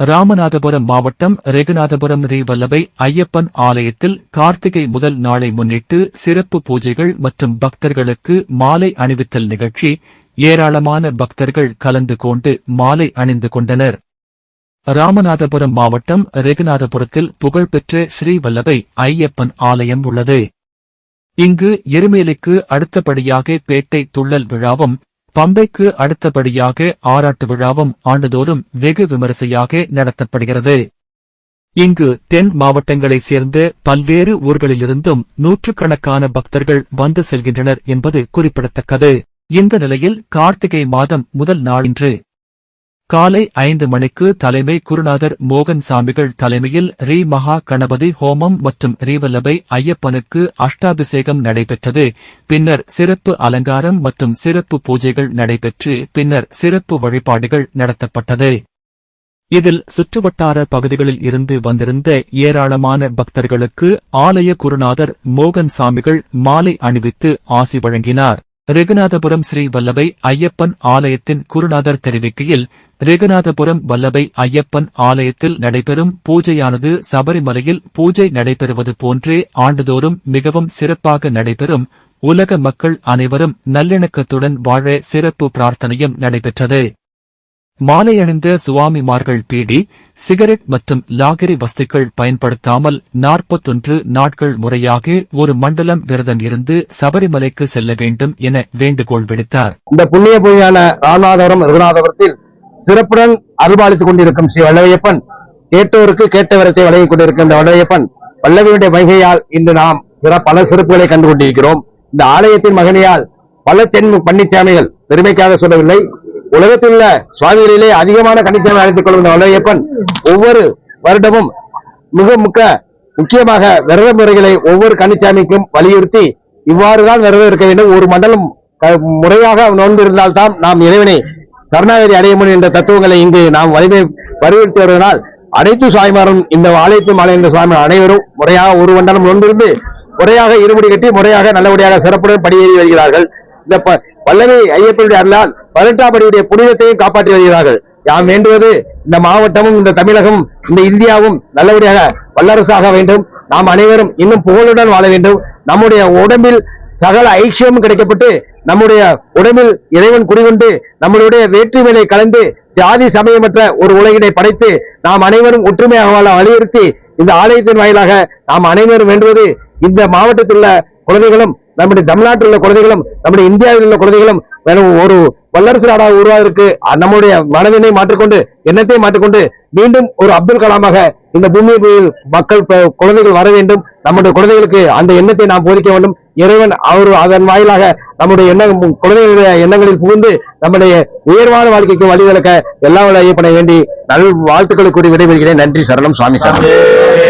ராமநாதபுரம் மாவட்டம் ரெகுநாதபுரம் ரீவல்லபை ஐயப்பன் ஆலயத்தில் கார்த்திகை முதல் நாளை முன்னிட்டு சிறப்பு பூஜைகள் மற்றும் பக்தர்களுக்கு மாலை அணிவித்தல் நிகழ்ச்சி ஏராளமான பக்தர்கள் கலந்து கொண்டு மாலை அணிந்து கொண்டனர். ராமநாதபுரம் மாவட்டம் ரெகுநாதபுரத்தில் புகழ்பெற்ற ஸ்ரீவல்லபை ஐயப்பன் ஆலயம் உள்ளது. இங்கு எருமேலிக்கு அடுத்தபடியாக பேட்டை துள்ளல் விழாவும் பம்பைக்கு அடுத்தபடியாக ஆராட்டு விழாவும் ஆண்டுதோறும் வெகு விமரிசையாக நடத்தப்படுகிறது. இங்கு தென் மாவட்டங்களைச் சேர்ந்த பல்வேறு ஊர்களிலிருந்தும் நூற்றுக்கணக்கான பக்தர்கள் வந்து செல்கின்றனர் என்பது குறிப்பிடத்தக்கது. இந்த நிலையில் கார்த்திகை மாதம் முதல் நாளின்று காலை ஐந்து மணிக்கு தலைமை குருநாதர் மோகன் சாமிகள் தலைமையில் ரீ மகா கணபதி ஹோமம் மற்றும் ரீவல்லபை ஐயப்பனுக்கு அஷ்டாபிஷேகம் நடைபெற்றது. பின்னர் சிறப்பு அலங்காரம் மற்றும் சிறப்பு பூஜைகள் நடைபெற்று பின்னர் சிறப்பு வழிபாடுகள் நடத்தப்பட்டது. இதில் சுற்றுவட்டார பகுதிகளில் இருந்து வந்திருந்த ஏராளமான பக்தர்களுக்கு ஆலய குருநாதர் மோகன் சாமிகள் மாலை அணிவித்து ஆசி வழங்கினார். ரெகுநாதபுரம் ஸ்ரீ வல்லபை ஐயப்பன் ஆலயத்தின் குருநாதர் தெரிவிக்கையில் ரெகுநாதபுரம் வல்லபை ஐயப்பன் ஆலயத்தில் நடைபெறும் பூஜையானது சபரிமலையில் பூஜை நடைபெறுவது போன்றே ஆண்டுதோறும் மிகவும் சிறப்பாக நடைபெறும். உலக மக்கள் அனைவரும் நல்லிணக்கத்துடன் வாழ சிறப்பு பிரார்த்தனையும் நடைபெற்றது. மாலை அணிந்த சுவாமிமார்கள் பீடி சிகரெட் மற்றும் லாகரி வஸ்துக்கள் பயன்படுத்தாமல் நாற்பத்தொன்று நாட்கள் முறையாக ஒரு மண்டலம் விரதம் இருந்து சபரிமலைக்கு செல்ல வேண்டும் என வேண்டுகோள் விடுத்தார். இந்த புண்ணிய பூமியான ராமநாதபுரம் ரகுநாதபுரத்தில் சிறப்புடன் அருள்பாலித்துக் கொண்டிருக்கும் ஸ்ரீ வல்லவையப்பன் கேட்டோருக்கு கேட்டவரத்தை வழங்கிக் கொண்டிருக்கும் இந்த வல்லவையப்பன் வல்லவியுடைய வைகையால் இன்று நாம் சிற பல சிறப்புகளை கண்டு கொண்டிருக்கிறோம் இந்த ஆலயத்தின் மகனையால் பல தென் பன்னிச்சாமிகள் பெருமைக்காக சொல்லவில்லை. உலகத்தில் உள்ள சுவாமிகளிலே அதிகமான கன்னிச்சாமி அழைத்துக் கொள்ளும் வல்லையப்பன் ஒவ்வொரு வருடமும் மிக முக்க முக்கியமாக விரத முறைகளை ஒவ்வொரு கன்னிச்சாமிக்கும் வலியுறுத்தி இவ்வாறுதான் விரதம் இருக்க வேண்டும். ஒரு மண்டலம் முறையாக நோன்பிருந்தால்தான் நாம் இறைவனை சரணாகதி அடைய முடியும் என்ற தத்துவங்களை இங்கு நாம் வலிமை வலியுறுத்தி வருவதனால் அனைத்து சுவாமிமாரும் இந்த ஆலயத்தில் அலைந்த சுவாமி அனைவரும் முறையாக ஒரு மண்டலம் நோன்பிருந்து முறையாக இருமுடி கட்டி முறையாக நல்லபடியாக சிறப்புடன் படியேறி வருகிறார்கள். இந்த பல்லவி வல்லமை ஐயப்பனுடைய அருளால் பதினெட்டாம் படியுடைய புனிதத்தையும் காப்பாற்றி வருகிறார்கள். யாம் வேண்டுவது இந்த மாவட்டமும் இந்த தமிழகமும் இந்த இந்தியாவும் நல்லபடியாக வல்லரசாக வேண்டும். நாம் அனைவரும் இன்னும் புகழுடன் வாழ வேண்டும். நம்முடைய உடம்பில் சகல ஐக்கியமும் கிடைக்கப்பட்டு நம்முடைய உடம்பில் இறைவன் குடிகொண்டு நம்மளுடைய வேற்றுமையை கலந்து ஜாதி சமயமற்ற ஒரு உலகினை படைத்து நாம் அனைவரும் ஒற்றுமையாக வாழ வலியுறுத்தி இந்த ஆலயத்தின் வாயிலாக நாம் அனைவரும் வேண்டுவது இந்த மாவட்டத்தில் உள்ள குழந்தைகளும் நம்முடைய தமிழ்நாட்டில் உள்ள குழந்தைகளும் நம்முடைய இந்தியாவில் உள்ள குழந்தைகளும் ஒரு வல்லரசு நாடாக உருவாவதற்கு நம்முடைய மனதினை மாற்றிக்கொண்டு எண்ணத்தை மாற்றிக்கொண்டு மீண்டும் ஒரு அப்துல் கலாமாக இந்த பூமியில் மக்கள் குழந்தைகள் வர வேண்டும். நம்முடைய குழந்தைகளுக்கு அந்த எண்ணத்தை நாம் போதிக்க வேண்டும். இறைவன் அவர் அதன் வாயிலாக நம்முடைய எண்ணம் குழந்தைகளுடைய எண்ணங்களில் புகுந்து நம்முடைய உயர்வான வாழ்க்கைக்கு வழிவிளக்க எல்லா வல்ல ஐயப்பனை வேண்டி நல் வாழ்த்துக்களை கூறி விடைபெறுகிறேன். நன்றி சரணம் சுவாமி சரணம்.